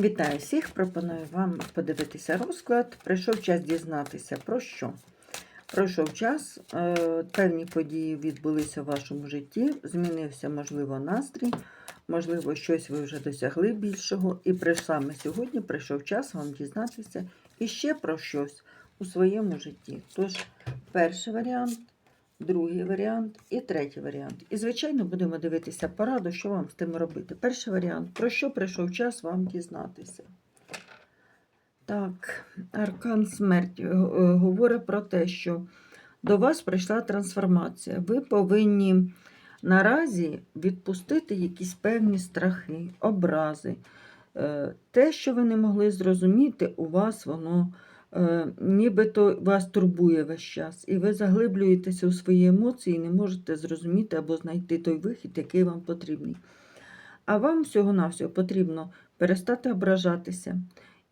Вітаю всіх! Пропоную вам подивитися розклад. Прийшов час дізнатися про що. Пройшов час, е, певні події відбулися в вашому житті, змінився, можливо, настрій, можливо, щось ви вже досягли більшого. І саме сьогодні прийшов час вам дізнатися іще про щось у своєму житті. Тож, перший варіант, другий варіант і третій варіант. І, звичайно, будемо дивитися пораду, що вам з тим робити. Перший варіант, про що прийшов час вам дізнатися. Так, аркан смерті е, говорить про те, що до вас прийшла трансформація. Ви повинні наразі відпустити якісь певні страхи, образи. Е, Те, що ви не могли зрозуміти, у вас воно е, нібито вас турбує весь час. І ви заглиблюєтеся у свої емоції і не можете зрозуміти або знайти той вихід, який вам потрібний. А вам всього-навсього потрібно перестати ображатися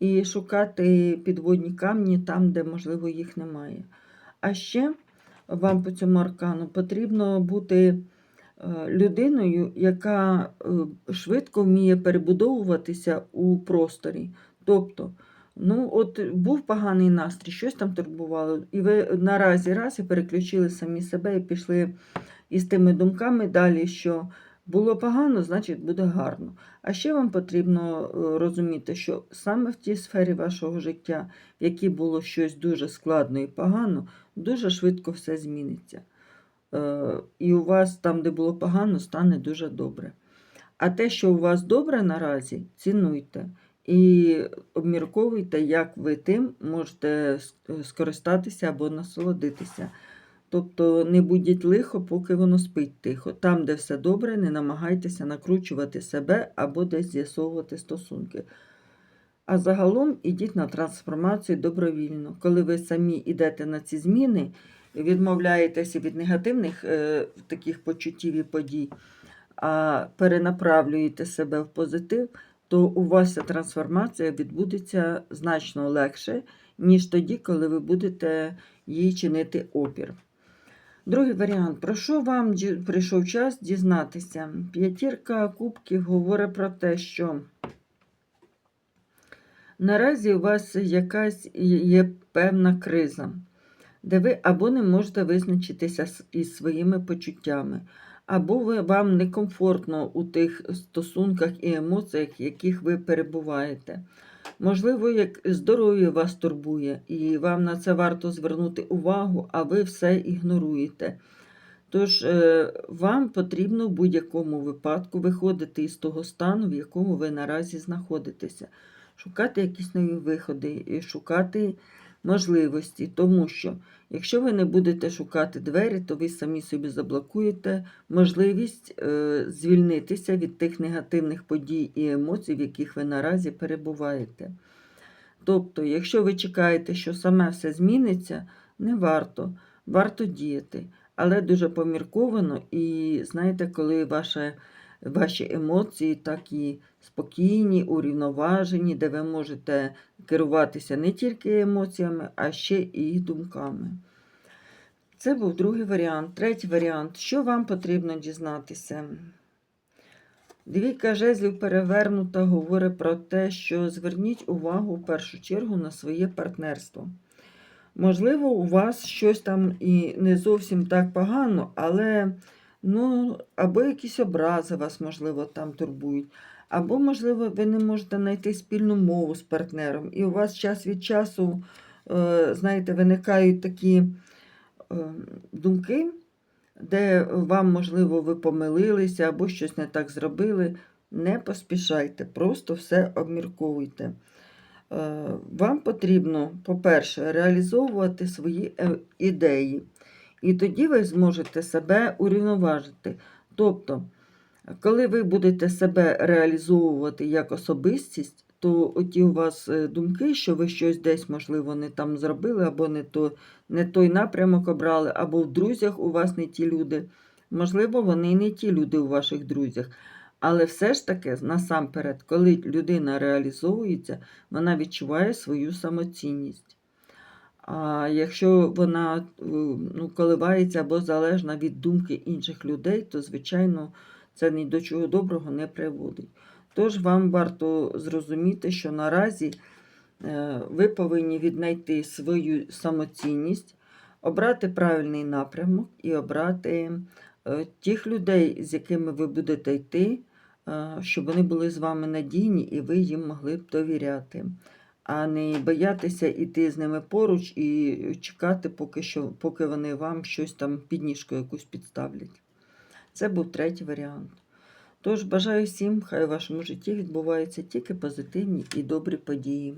і шукати підводні камні там, де, можливо, їх немає. А ще вам по цьому аркану потрібно бути е, людиною, яка е, швидко вміє перебудовуватися у просторі. Тобто, ну, от був поганий настрій, щось там турбувало, і ви наразі раз і переключили самі себе і пішли із тими думками далі, що було погано, значить буде гарно. А ще вам потрібно е, розуміти, що саме в тій сфері вашого життя, в якій було щось дуже складно і погано, дуже швидко все зміниться. Е, І у вас там, де було погано, стане дуже добре. А те, що у вас добре наразі, цінуйте і обмірковуйте, як ви тим можете е, скористатися або насолодитися. Тобто не будіть лихо, поки воно спить тихо. Там, де все добре, не намагайтеся накручувати себе або десь з'ясовувати стосунки. А загалом ідіть на трансформацію добровільно. Коли ви самі йдете на ці зміни, відмовляєтеся від негативних е, таких почуттів і подій, а перенаправлюєте себе в позитив, то у вас ця трансформація відбудеться значно легше, ніж тоді, коли ви будете їй чинити опір. Другий варіант. Про що вам прийшов час дізнатися? П'ятірка кубків говорить про те, що наразі у вас якась є певна криза, де ви або не можете визначитися із своїми почуттями, або ви, вам некомфортно у тих стосунках і емоціях, в яких ви перебуваєте. Можливо, як здоров'я вас турбує, і вам на це варто звернути увагу, а ви все ігноруєте. Тож е, вам потрібно в будь-якому випадку виходити із того стану, в якому ви наразі знаходитеся, шукати якісь нові виходи, шукати можливості, тому що якщо ви не будете шукати двері, то ви самі собі заблокуєте можливість е, звільнитися від тих негативних подій і емоцій, в яких ви наразі перебуваєте. Тобто, якщо ви чекаєте, що саме все зміниться, не варто, варто діяти, але дуже помірковано, і знаєте, коли ваше, ваші емоції такі спокійні, урівноважені, де ви можете керуватися не тільки емоціями, а ще і думками. Це був другий варіант. Третій варіант. Що вам потрібно дізнатися? Двійка жезлів перевернута говорить про те, що зверніть увагу в першу чергу на своє партнерство. Можливо, у вас щось там і не зовсім так погано, але ну, або якісь образи вас, можливо, там турбують, або, можливо, ви не можете знайти спільну мову з партнером, і у вас час від часу, е, знаєте, виникають такі е, думки, де вам, можливо, ви помилилися або щось не так зробили. Не поспішайте, просто все обмірковуйте. Е, Вам потрібно, по-перше, реалізовувати свої ідеї, і тоді ви зможете себе урівноважити. Тобто, коли ви будете себе реалізовувати як особистість, то оті у вас е, думки, що ви щось десь, можливо, не там зробили, або не, то, не той напрямок обрали, або в друзях у вас не ті люди. Можливо, вони не ті люди у ваших друзях. Але все ж таки, насамперед, коли людина реалізовується, вона відчуває свою самоцінність. А якщо вона е, ну, коливається або залежна від думки інших людей, то, звичайно, це ні до чого доброго не приводить. Тож вам варто зрозуміти, що наразі е, ви повинні віднайти свою самоцінність, обрати правильний напрямок і обрати е, тих людей, з якими ви будете йти, щоб вони були з вами надійні і ви їм могли б довіряти, а не боятися йти з ними поруч і чекати, поки, що, поки вони вам щось там підніжку якусь підставлять. Це був третій варіант. Тож бажаю всім, хай у вашому житті відбуваються тільки позитивні і добрі події.